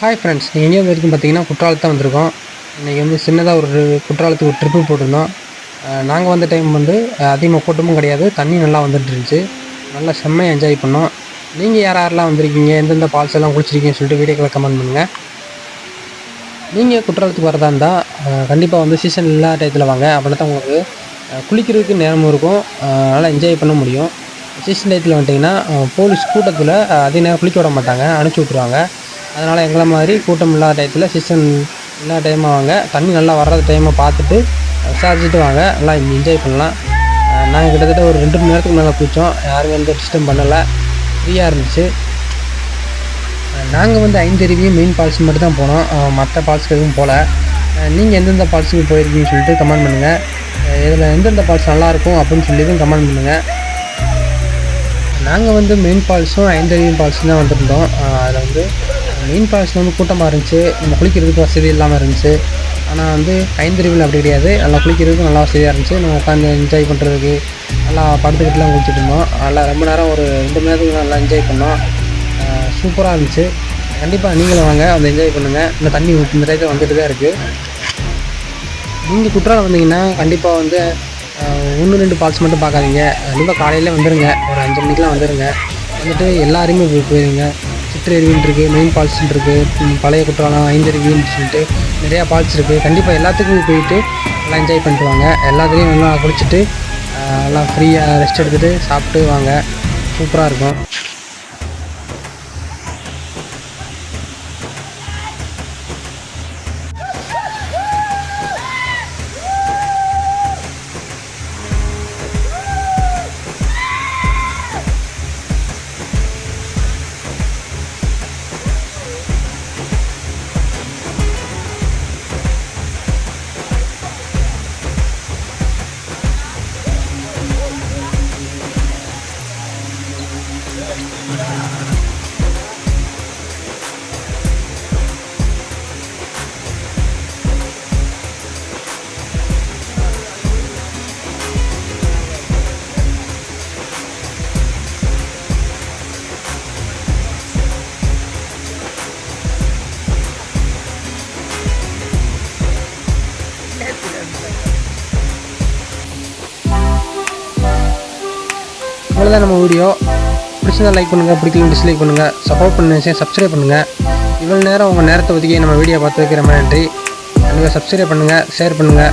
Hi friends நீங்கள் எங்கே வரைக்கும் பார்த்தீங்கன்னா குற்றாலத்தை வந்திருக்கோம். இன்றைக்கி வந்து சின்னதாக ஒரு குற்றாலத்துக்கு ஒரு ட்ரிப்பு போட்டிருந்தோம். நாங்கள் வந்த டைம் வந்து அதிகமாக கூட்டமும் கிடையாது. தண்ணி நல்லா வந்துட்டு இருந்துச்சு. நல்லா செம்மையாக என்ஜாய் பண்ணோம். நீங்கள் யார் யாரெல்லாம் வந்திருக்கீங்க எந்தெந்த ஃபால்ஸ் எல்லாம் குளிச்சிருக்கீங்கன்னு சொல்லிட்டு வீடியோக்களை கமெண்ட் பண்ணுங்கள் நீங்கள் குற்றாலத்துக்கு வரதா இருந்தால் கண்டிப்பாக வந்து சீசன் இல்லாத டயத்தில் வாங்க. அப்படின்னா தான் உங்களுக்கு குளிக்கிறதுக்கு நேரமும் இருக்கும். நல்லா என்ஜாய் பண்ண முடியும். சீசன் டயத்தில் வந்துட்டிங்கன்னா போலீஸ் கூட்டத்தில் அதிக நேரம் குளிக்க விட மாட்டாங்க. அனுப்பிச்சி விட்ருவாங்க அதனால் எங்களை மாதிரி கூட்டம் இல்லாத டயத்தில் சீசன் இல்லாத டைமாக வாங்க. தண்ணி நல்லா வர்ற டைமை பார்த்துட்டு விசாரிச்சுட்டு வாங்க. நல்லா என்ஜாய் பண்ணலாம். நாங்கள் கிட்டத்தட்ட ஒரு ரெண்டு மணி நேரத்துக்கு மேலே குளித்தோம் யாரும் எந்த டிஸ்டர்ப் பண்ணலை. ஃப்ரீயாக இருந்துச்சு. நாங்கள் வந்து ஐந்தருவி மெயின் பால்ஸ் மட்டும் தான் போனோம். மற்ற பால்ஸ்க்கு எதுவும் போகல நீங்கள் எந்தெந்த பால்ஸுக்கு போயிருக்கீங்கன்னு சொல்லிட்டு கமெண்ட் பண்ணுங்கள் இதில் எந்தெந்த பால்ஸ் நல்லாயிருக்கும் அப்படின்னு சொல்லியும் கமெண்ட் பண்ணுங்கள் நாங்கள் வந்து மெயின் பால்ஸும் ஐந்தறிவியும் பால்ஸும் தான் வந்திருந்தோம். அதில் வந்து மெயின் ஃபால்ஸில் வந்து கூட்டமாக இருந்துச்சு. நம்ம குளிக்கிறதுக்கு வசதி இல்லாமல் இருந்துச்சு. ஆனால் வந்து ஐந்தருவியில் அப்படி கிடையாது. நல்லா குளிக்கிறதுக்கு நல்லா வசதியாக இருந்துச்சு. நம்ம உட்காந்து என்ஜாய் பண்ணுறதுக்கு நல்லா படுத்துக்கிட்டுலாம் குளிச்சுட்டு இருந்தோம். நல்லா ரொம்ப நேரம் ஒரு ரெண்டு மணி நேரத்துக்கு நல்லா என்ஜாய் பண்ணோம். சூப்பராக இருந்துச்சு. கண்டிப்பாக நீங்களும் வாங்க. வந்து என்ஜாய் பண்ணுங்கள் இந்த தண்ணி இந்த டயத்தில் வந்துட்டு தான் இருக்குது நீங்கள் குற்றாலம் வந்தீங்கன்னா கண்டிப்பாக வந்து ஒன்று ரெண்டு பால்ஸ் மட்டும் பார்க்காதீங்க. கண்டிப்பாக காலையில் வந்துடுங்க ஒரு அஞ்சு மணிக்கெலாம் வந்துடுங்க வந்துட்டு எல்லாரையுமே போய் போயிருங்க சிற்றருவின்னு இருக்குது மெயின் ஃபால்ஸ்னு இருக்குது பழைய குற்றாலம் ஐந்தருவின்னு சொல்லிட்டு நிறையா ஃபால்ஸ் இருக்குது கண்டிப்பாக எல்லாத்துக்கும் போயிட்டு நல்லா என்ஜாய் பண்ணிட்டு வாங்க. எல்லாத்துலேயும் நல்லா குளிச்சுட்டு நல்லா ஃப்ரீயாக ரெஸ்ட் எடுத்துகிட்டு சாப்பிட்டு வாங்க. சூப்பராக இருக்கும். அவ்வளோதான் நம்ம வீடியோ பிடிச்சிருந்தா லைக் பண்ணுங்கள் பிடிக்கல டிஸ்லைக் பண்ணுங்கள் சப்போர்ட் பண்ண சப்ஸ்கிரைப் பண்ணுங்கள் இவ்வளோ நேரம் உங்கள் நேரத்தை ஒதுக்கி நம்ம வீடியோ பார்த்து வைக்கிற மாதிரி நன்றி. கண்டிப்பாக சப்ஸ்கிரைப் பண்ணுங்கள் ஷேர் பண்ணுங்கள்